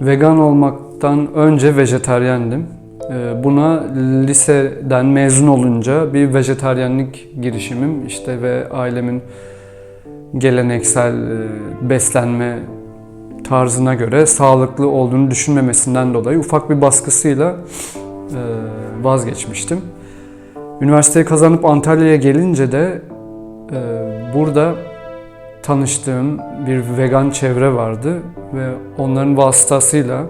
Vegan olmaktan önce vejetaryendim. Ee, Buna liseden mezun olunca bir vejetaryenlik girişimim işte ve ailemin geleneksel e, beslenme tarzına göre sağlıklı olduğunu düşünmemesinden dolayı ufak bir baskısıyla e, vazgeçmiştim. Üniversiteyi kazanıp Antalya'ya gelince de e, burada tanıştığım bir vegan çevre vardı ve onların vasıtasıyla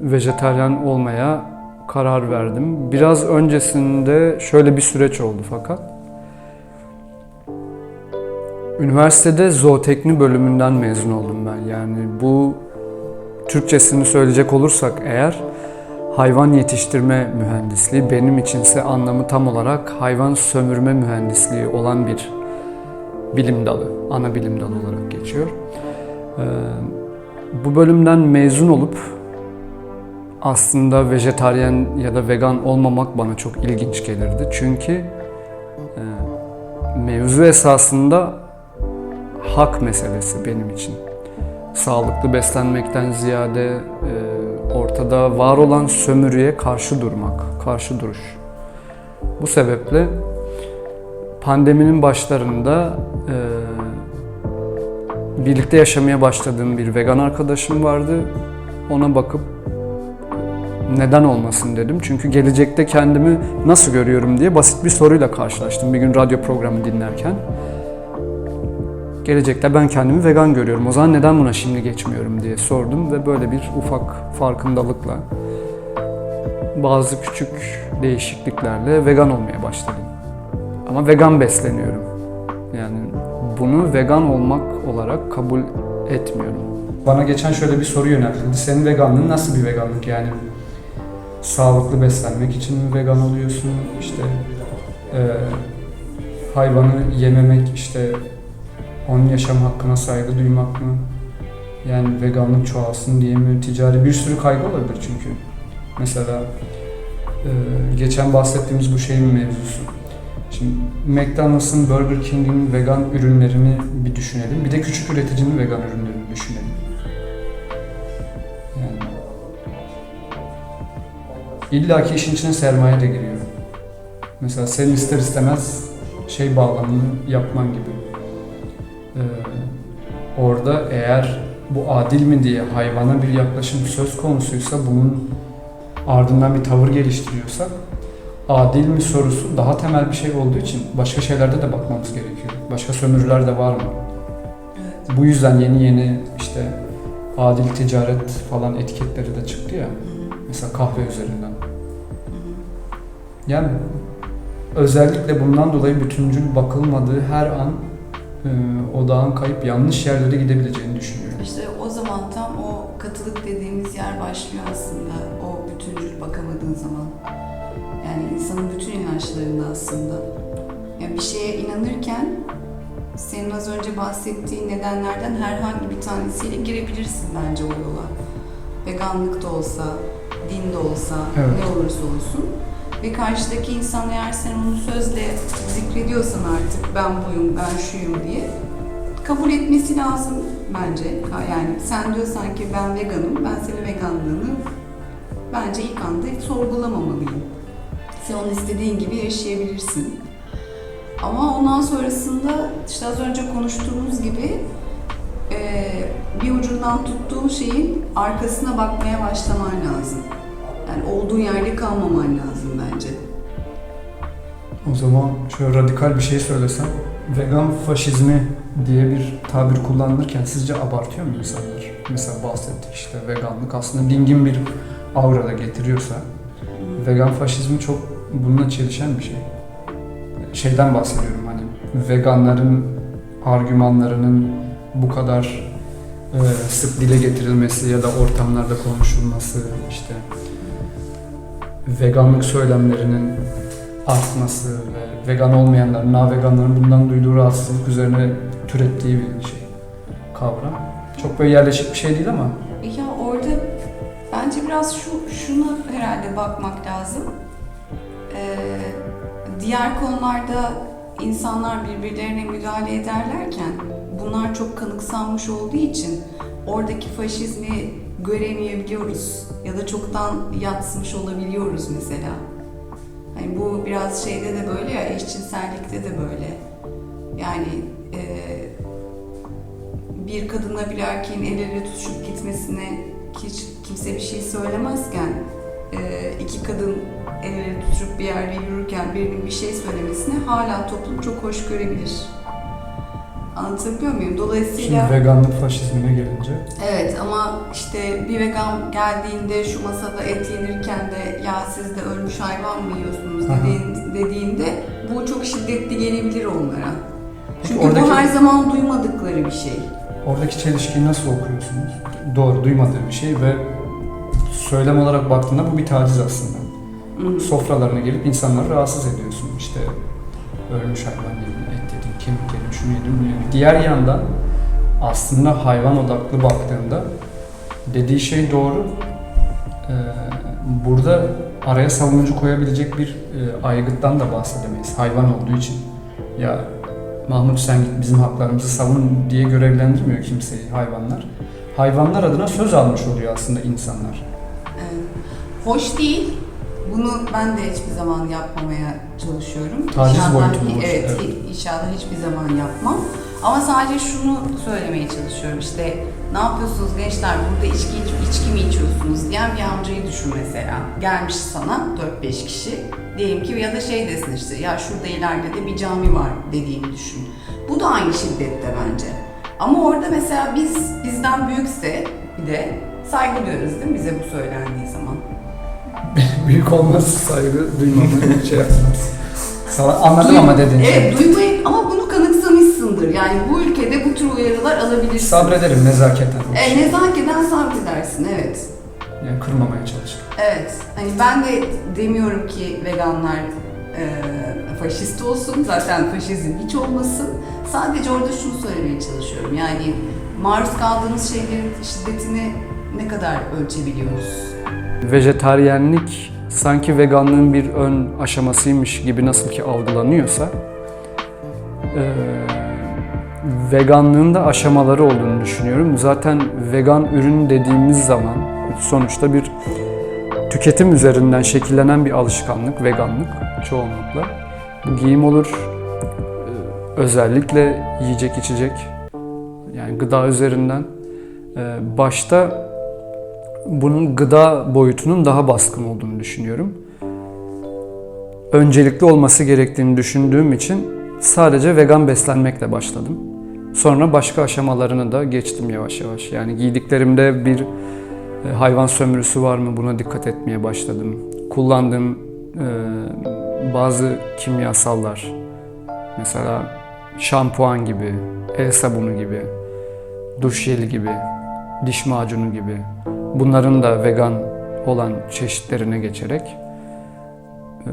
vejetaryen olmaya karar verdim. Biraz öncesinde şöyle bir süreç oldu fakat. Üniversitede zootekni bölümünden mezun oldum ben. Yani bu Türkçesini söyleyecek olursak eğer hayvan yetiştirme mühendisliği benim içinse anlamı tam olarak hayvan sömürme mühendisliği olan bir bilim dalı, ana bilim dalı olarak geçiyor. Ee, bu bölümden mezun olup aslında vejetaryen ya da vegan olmamak bana çok ilginç gelirdi. Çünkü e, mevzu esasında hak meselesi benim için. Sağlıklı beslenmekten ziyade e, ortada var olan sömürüye karşı durmak, karşı duruş. Bu sebeple pandeminin başlarında e, birlikte yaşamaya başladığım bir vegan arkadaşım vardı. Ona bakıp neden olmasın dedim. Çünkü gelecekte kendimi nasıl görüyorum diye basit bir soruyla karşılaştım bir gün radyo programı dinlerken. Gelecekte ben kendimi vegan görüyorum. O zaman neden buna şimdi geçmiyorum diye sordum ve böyle bir ufak farkındalıkla bazı küçük değişikliklerle vegan olmaya başladım. Ama vegan besleniyorum. Yani bunu vegan olmak olarak kabul etmiyorum. Bana geçen şöyle bir soru yöneltildi. Senin veganlığın nasıl bir veganlık yani? Sağlıklı beslenmek için mi vegan oluyorsun? İşte e, hayvanı yememek, işte onun yaşam hakkına saygı duymak mı? Yani veganlık çoğalsın diye mi? Ticari bir sürü kaygı olabilir çünkü. Mesela e, geçen bahsettiğimiz bu şeyin mevzusu. Şimdi McDonald's'ın, Burger King'in vegan ürünlerini bir düşünelim. Bir de küçük üreticinin vegan ürünlerini düşünelim. Yani İlla ki işin içine sermaye de giriyor. Mesela senin ister istemez şey bağlamını yapman gibi. Ee, orada eğer bu adil mi diye hayvana bir yaklaşım söz konusuysa bunun ardından bir tavır geliştiriyorsak adil mi sorusu daha temel bir şey olduğu için başka şeylerde de bakmamız gerekiyor. Başka sömürüler de var mı? Evet. Bu yüzden yeni yeni işte adil ticaret falan etiketleri de çıktı ya. Mesela kahve üzerinden. Yani özellikle bundan dolayı bütüncül bakılmadığı her an e, odağın kayıp yanlış yerlere gidebileceğini düşünüyorum. İşte o zaman tam o katılık dediğimiz yer başlıyor aslında. İnançlarında aslında. Ya bir şeye inanırken senin az önce bahsettiğin nedenlerden herhangi bir tanesiyle girebilirsin bence o yola. Veganlık da olsa, din de olsa, Evet. ne olursa olsun. Ve karşıdaki insan eğer sen onu sözle zikrediyorsan artık ben buyum, ben şuyum diye kabul etmesi lazım bence. Yani sen diyorsan ki ben veganım, ben senin veganlığını bence ilk anda sorgulamamalıyım. Onun istediğin gibi yaşayabilirsin. Ama ondan sonrasında işte az önce konuştuğumuz gibi eee, bir ucundan tuttuğun şeyin arkasına bakmaya başlaman lazım. Yani olduğun yerde kalmaman lazım bence. O zaman şöyle radikal bir şey söylesem, vegan faşizmi diye bir tabir kullanılırken sizce abartıyor mu insanlar? Mesela bahsettik işte veganlık aslında dingin bir aura da getiriyorsa, vegan faşizmi çok bununla çelişen bir şey. Şeyden bahsediyorum hani veganların argümanlarının bu kadar e, sık dile getirilmesi ya da ortamlarda konuşulması işte veganlık söylemlerinin artması ve vegan olmayanların, na veganların bundan duyduğu rahatsızlık üzerine türettiği bir şey kavram. Çok böyle yerleşik bir şey değil ama Ya orada bence biraz şu şuna herhalde bakmak lazım. Ee, diğer konularda insanlar birbirlerine müdahale ederlerken bunlar çok kanıksanmış olduğu için oradaki faşizmi göremeyebiliyoruz ya da çoktan yatsımış olabiliyoruz mesela. Hani bu biraz şeyde de böyle ya eşcinsellikte de böyle. Yani e, bir kadınla bir erkeğin el ele tutuşup gitmesine hiç kimse bir şey söylemezken e, iki kadın el ele tutuşup bir yerde yürürken birinin bir şey söylemesine hala toplum çok hoş görebilir. Anlatabiliyor muyum? Dolayısıyla... Şimdi veganlık faşizmine gelince Evet ama işte bir vegan geldiğinde şu masada et yenirken de ya siz de ölmüş hayvan mı yiyorsunuz dediğin, dediğinde bu çok şiddetli gelebilir onlara. Peki Çünkü oradaki- bu her zaman duymadıkları bir şey. oradaki çelişkiyi nasıl okuyorsunuz? Doğru duymadığı bir şey ve söylem olarak baktığında bu bir taciz aslında. Hı. Sofralarına gelip insanları rahatsız ediyorsun. İşte ölmüş hayvan yedin, et yedin, kemik yedin, şunu yedin, bunu yedin. Diğer yandan aslında hayvan odaklı baktığında dediği şey doğru. Ee, burada araya savunucu koyabilecek bir e, aygıttan da bahsedemeyiz. Hayvan olduğu için. Ya Mahmut sen git bizim haklarımızı savun diye görevlendirmiyor kimseyi hayvanlar. Hayvanlar adına söz almış oluyor aslında insanlar. Hoş değil. Bunu ben de hiçbir zaman yapmamaya çalışıyorum. Taciz İnşallah- boyutunda hoş, Evet, evet. inşallah hiçbir zaman yapmam. Ama sadece şunu söylemeye çalışıyorum. İşte ne yapıyorsunuz gençler burada içki, içki mi içiyorsunuz diyen bir amcayı düşün mesela. Gelmiş sana 4-5 kişi. Diyelim ki ya da şey desin işte ya şurada ileride de bir cami var dediğini düşün. Bu da aynı şiddette bence. Ama orada mesela biz bizden büyükse bir de saygı duyarız değil mi bize bu söylendiği zaman? Büyük olmaz saygı duymamı şey yapmaz. Sana anladım Duy- ama dediğin şey. Evet duymayı ama bunu kanıksamışsındır. Yani bu ülkede bu tür uyarılar alabilirsin. Sabrederim nezaketen. E, nezaketen sabredersin evet. Yani kırmamaya çalışırım. Evet. Hani ben de demiyorum ki veganlar e, faşist olsun. Zaten faşizm hiç olmasın. Sadece orada şunu söylemeye çalışıyorum. Yani maruz kaldığımız şeylerin şiddetini ne kadar ölçebiliyoruz? Vejetaryenlik sanki veganlığın bir ön aşamasıymış gibi nasıl ki algılanıyorsa eee, veganlığın da aşamaları olduğunu düşünüyorum. Zaten vegan ürün dediğimiz zaman sonuçta bir tüketim üzerinden şekillenen bir alışkanlık, veganlık çoğunlukla. Bu giyim olur, özellikle yiyecek içecek, yani gıda üzerinden. Başta bunun gıda boyutunun daha baskın olduğunu düşünüyorum. Öncelikli olması gerektiğini düşündüğüm için sadece vegan beslenmekle başladım. Sonra başka aşamalarını da geçtim yavaş yavaş. Yani giydiklerimde bir e, hayvan sömürüsü var mı buna dikkat etmeye başladım. Kullandığım e, bazı kimyasallar, mesela şampuan gibi, el sabunu gibi, duş jeli gibi, diş macunu gibi bunların da vegan olan çeşitlerine geçerek e,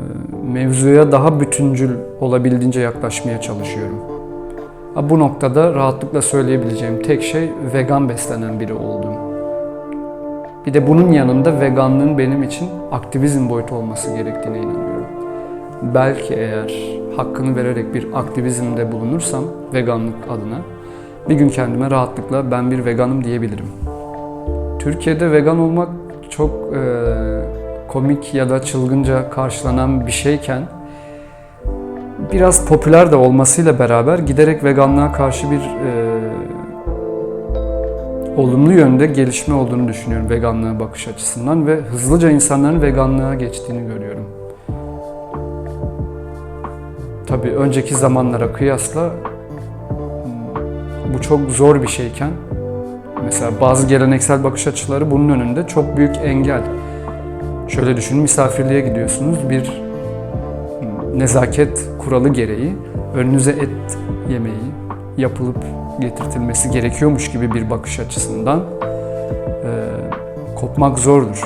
mevzuya daha bütüncül olabildiğince yaklaşmaya çalışıyorum. Bu noktada rahatlıkla söyleyebileceğim tek şey vegan beslenen biri oldum. Bir de bunun yanında veganlığın benim için aktivizm boyutu olması gerektiğine inanıyorum. Belki eğer hakkını vererek bir aktivizmde bulunursam veganlık adına bir gün kendime rahatlıkla ben bir veganım diyebilirim. Türkiye'de vegan olmak çok e, komik ya da çılgınca karşılanan bir şeyken biraz popüler de olmasıyla beraber giderek veganlığa karşı bir e, olumlu yönde gelişme olduğunu düşünüyorum veganlığa bakış açısından ve hızlıca insanların veganlığa geçtiğini görüyorum. Tabii önceki zamanlara kıyasla m, bu çok zor bir şeyken Mesela bazı geleneksel bakış açıları bunun önünde çok büyük engel. Şöyle düşünün misafirliğe gidiyorsunuz bir hmm, nezaket kuralı gereği önünüze et yemeği yapılıp getirtilmesi gerekiyormuş gibi bir bakış açısından e, kopmak zordur.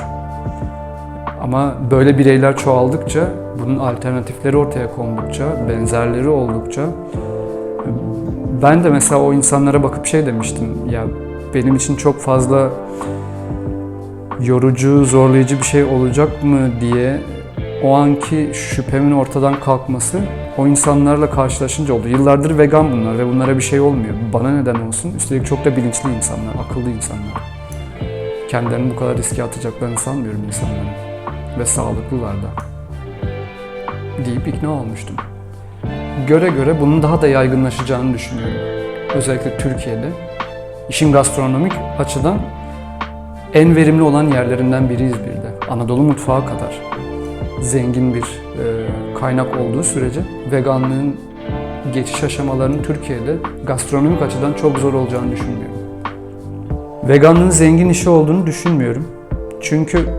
Ama böyle bireyler çoğaldıkça, bunun alternatifleri ortaya kondukça, benzerleri oldukça ben de mesela o insanlara bakıp şey demiştim ya benim için çok fazla yorucu, zorlayıcı bir şey olacak mı diye o anki şüphemin ortadan kalkması o insanlarla karşılaşınca oldu. Yıllardır vegan bunlar ve bunlara bir şey olmuyor. Bana neden olsun? Üstelik çok da bilinçli insanlar, akıllı insanlar. kendilerini bu kadar riske atacaklarını sanmıyorum insanların. Ve sağlıklılar da. Deyip ikna olmuştum. Göre göre bunun daha da yaygınlaşacağını düşünüyorum. Özellikle Türkiye'de. İşin gastronomik açıdan en verimli olan yerlerinden biriyiz bir. Anadolu mutfağı kadar zengin bir e, kaynak olduğu sürece veganlığın geçiş aşamalarının Türkiye'de gastronomik açıdan çok zor olacağını düşünmüyorum. Veganlığın zengin işi olduğunu düşünmüyorum. Çünkü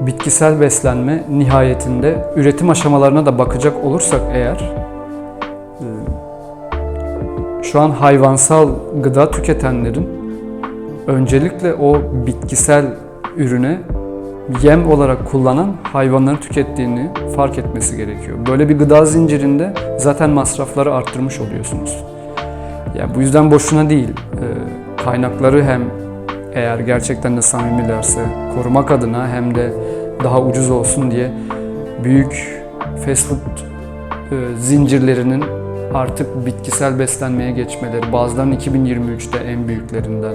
bitkisel beslenme nihayetinde üretim aşamalarına da bakacak olursak eğer şu an hayvansal gıda tüketenlerin öncelikle o bitkisel ürüne yem olarak kullanan hayvanları tükettiğini fark etmesi gerekiyor. Böyle bir gıda zincirinde zaten masrafları arttırmış oluyorsunuz. Yani bu yüzden boşuna değil. Ee, Kaynakları hem eğer gerçekten de samimilerse korumak adına hem de daha ucuz olsun diye büyük fast food e, zincirlerinin artık bitkisel beslenmeye geçmeleri, bazılarının 2023'te en büyüklerinden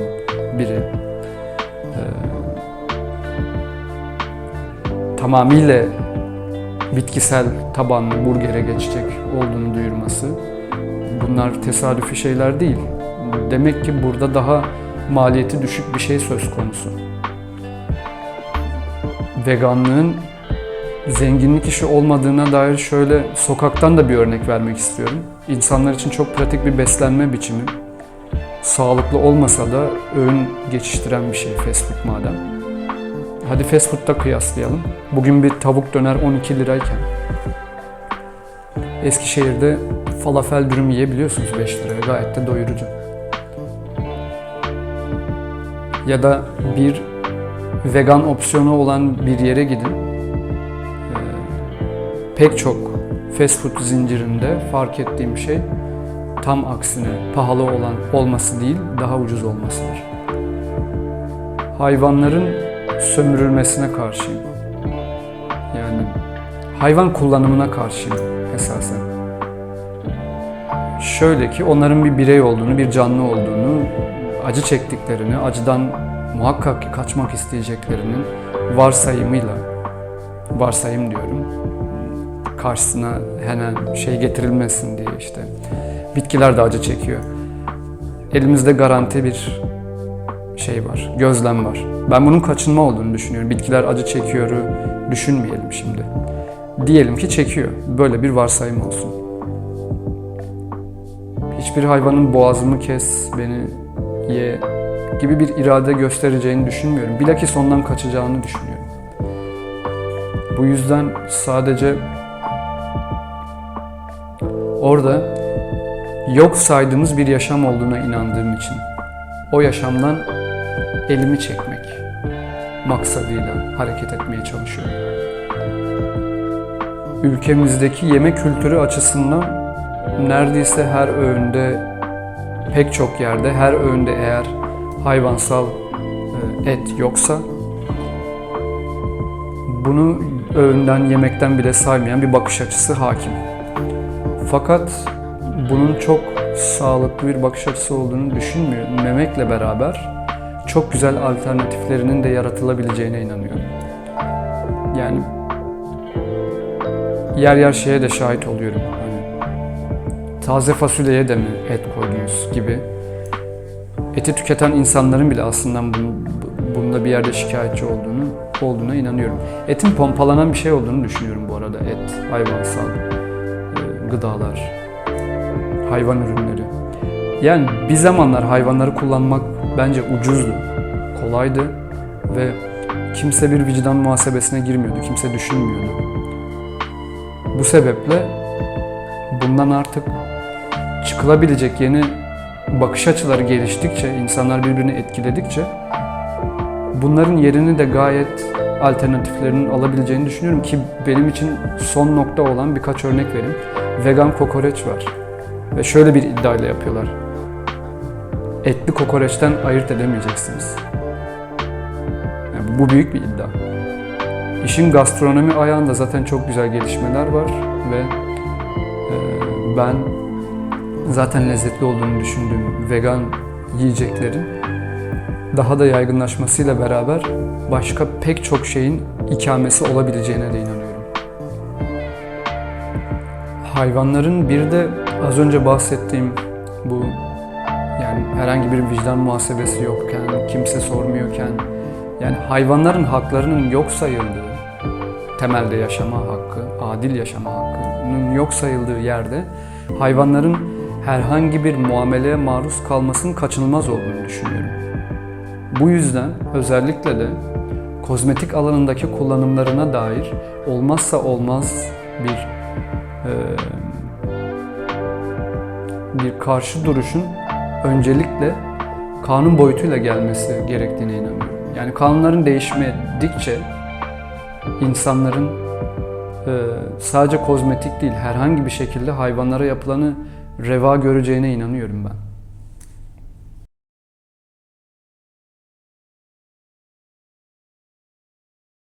biri. Ee, tamamıyla bitkisel tabanlı burgere geçecek olduğunu duyurması. Bunlar tesadüfi şeyler değil. Demek ki burada daha maliyeti düşük bir şey söz konusu. Veganlığın zenginlik işi olmadığına dair şöyle sokaktan da bir örnek vermek istiyorum. İnsanlar için çok pratik bir beslenme biçimi. Sağlıklı olmasa da öğün geçiştiren bir şey fast food madem. Hadi fast food'da kıyaslayalım. Bugün bir tavuk döner 12 lirayken Eskişehir'de falafel dürüm yiyebiliyorsunuz 5 liraya. Gayet de doyurucu. Ya da bir vegan opsiyonu olan bir yere gidin. Pek çok fast food zincirinde fark ettiğim şey tam aksine pahalı olan olması değil, daha ucuz olmasıdır. Hayvanların sömürülmesine karşıyım. Yani hayvan kullanımına karşıyım esasen. Şöyle ki onların bir birey olduğunu, bir canlı olduğunu, acı çektiklerini, acıdan muhakkak ki kaçmak isteyeceklerinin varsayımıyla, varsayım diyorum, karşısına hemen şey getirilmesin diye işte. Bitkiler de acı çekiyor. Elimizde garanti bir şey var, gözlem var. Ben bunun kaçınma olduğunu düşünüyorum. Bitkiler acı çekiyoru düşünmeyelim şimdi. Diyelim ki çekiyor. Böyle bir varsayım olsun. Hiçbir hayvanın boğazımı kes, beni ye gibi bir irade göstereceğini düşünmüyorum. Bilakis ondan kaçacağını düşünüyorum. Bu yüzden sadece orada yok saydığımız bir yaşam olduğuna inandığım için o yaşamdan elimi çekmek maksadıyla hareket etmeye çalışıyorum. Ülkemizdeki yemek kültürü açısından neredeyse her öğünde pek çok yerde her öğünde eğer hayvansal e, et yoksa bunu öğünden yemekten bile saymayan bir bakış açısı hakim. Fakat bunun çok sağlıklı bir bakış açısı olduğunu düşünmemekle beraber çok güzel alternatiflerinin de yaratılabileceğine inanıyorum. Yani yer yer şeye de şahit oluyorum. Hani taze fasulyeye de mi et koydunuz gibi. Eti tüketen insanların bile aslında bunun, bunda bir yerde şikayetçi olduğunu olduğuna inanıyorum. Etin pompalanan bir şey olduğunu düşünüyorum bu arada. Et, hayvansal gıdalar, hayvan ürünleri. Yani bir zamanlar hayvanları kullanmak bence ucuzdu, kolaydı ve kimse bir vicdan muhasebesine girmiyordu, kimse düşünmüyordu. Bu sebeple bundan artık çıkılabilecek yeni bakış açıları geliştikçe, insanlar birbirini etkiledikçe bunların yerini de gayet alternatiflerinin alabileceğini düşünüyorum ki benim için son nokta olan birkaç örnek vereyim. Vegan kokoreç var. Ve şöyle bir iddiayla yapıyorlar. Etli kokoreçten ayırt edemeyeceksiniz. Yani bu büyük bir iddia. İşin gastronomi ayağında zaten çok güzel gelişmeler var ve e, ben zaten lezzetli olduğunu düşündüğüm vegan yiyeceklerin daha da yaygınlaşmasıyla beraber başka pek çok şeyin ikamesi olabileceğine de inanıyorum. Hayvanların bir de az önce bahsettiğim bu yani herhangi bir vicdan muhasebesi yokken, kimse sormuyorken yani hayvanların haklarının yok sayıldığı, temelde yaşama hakkı, adil yaşama hakkının yok sayıldığı yerde hayvanların herhangi bir muameleye maruz kalmasının kaçınılmaz olduğunu düşünüyorum. Bu yüzden özellikle de kozmetik alanındaki kullanımlarına dair olmazsa olmaz bir bir karşı duruşun öncelikle kanun boyutuyla gelmesi gerektiğine inanıyorum. Yani kanunların değişmedikçe insanların sadece kozmetik değil herhangi bir şekilde hayvanlara yapılanı reva göreceğine inanıyorum ben.